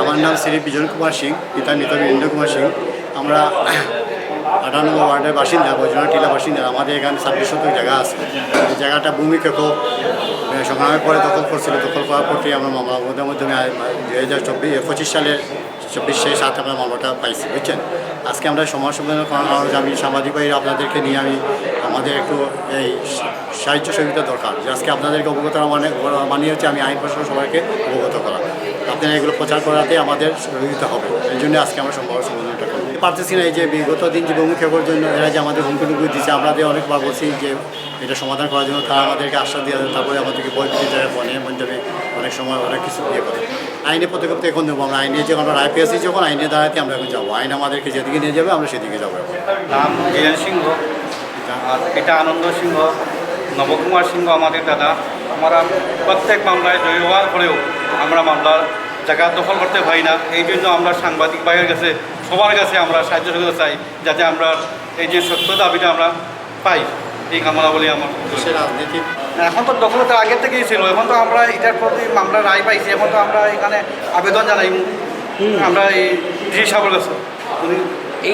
আমার নাম শ্রী বিজন কুমার সিং পিতা মৃত বীরেন্দ্র কুমার সিং। আমরা নম্বর ওয়ার্ডের বাসিন্দা বৈজনা টিলা বাসিন্দা। আমাদের এখানে ছাব্বিশ শতক জায়গা আছে। এই জায়গাটা ভূমিক্ষেপ সংগ্রামের পরে দখল করছিল। দখল করার পরই আমরা মামলা ওদের মাধ্যমে দুই হাজার চব্বিশ, পঁচিশ সালে, চব্বিশ সাত আমরা মামলাটা পাইছি, বুঝছেন? আজকে আমরা সমাজ সমাধান করার কারণে আমি সাংবাদিক আপনাদেরকে নিয়ে আমি, আমাদের একটু এই সাহায্য সহযোগিতা দরকার। যে আজকে আপনাদেরকে অবগত মানে মানে হচ্ছে আমি আইন প্রশাসন সবাইকে অবগত করা। আপনারা এগুলো প্রচার করাতে আমাদের সহযোগিতা হবে। এই জন্য আজকে আমরা সম্ভব সমাধানটা করব পারতেছি না এই যে বিগত দিন যে ভূমিক্ষেপের জন্য এরা যে আমাদের হুমকি টুমকি দিচ্ছে আমাদের অনেকবার বলছি যে এটা সমাধান করার জন্য তারা আমাদেরকে আশ্বাস দিয়ে তারপরে আমাদেরকে বই দিতে যায় ফোনের অনেক সময় অনেক কিছু ইয়ে করে আইনে পদক্ষেপ এখন নেব আমরা। আইনে যখন আমরা রায় পেয়েছি, যখন আইনে দাঁড়াতে আমরা এখন যাব। আইন আমাদেরকে যেদিকে নিয়ে যাবে, আমরা সেদিকে যাব নাম জিয়ান সিংহ। আর এটা আনন্দ সিংহ, নবকুমার সিংহ আমাদের দাদা। আমরা প্রত্যেক মামলায় জয়ী হওয়ার পরেও আমরা মামলার জায়গা দখল করতে পারি না। এই জন্য আমরা সাংবাদিক ভাইয়ের কাছে সবার কাছে আমরা সাহায্য সহযোগিতা চাই যাতে আমরা এই যে সত্য দাবিটা আমরা পাই। এই কামনা বলি আমার। দেশের রাজনীতি? এখন তো দখলতা আগে থেকেই ছিল এখন তো আমরা এটার প্রতি আমরা রায় পাইছি এখন তো আমরা এখানে আবেদন জানাই। আমরা এই ডিসি সাহেবের কাছে। উনি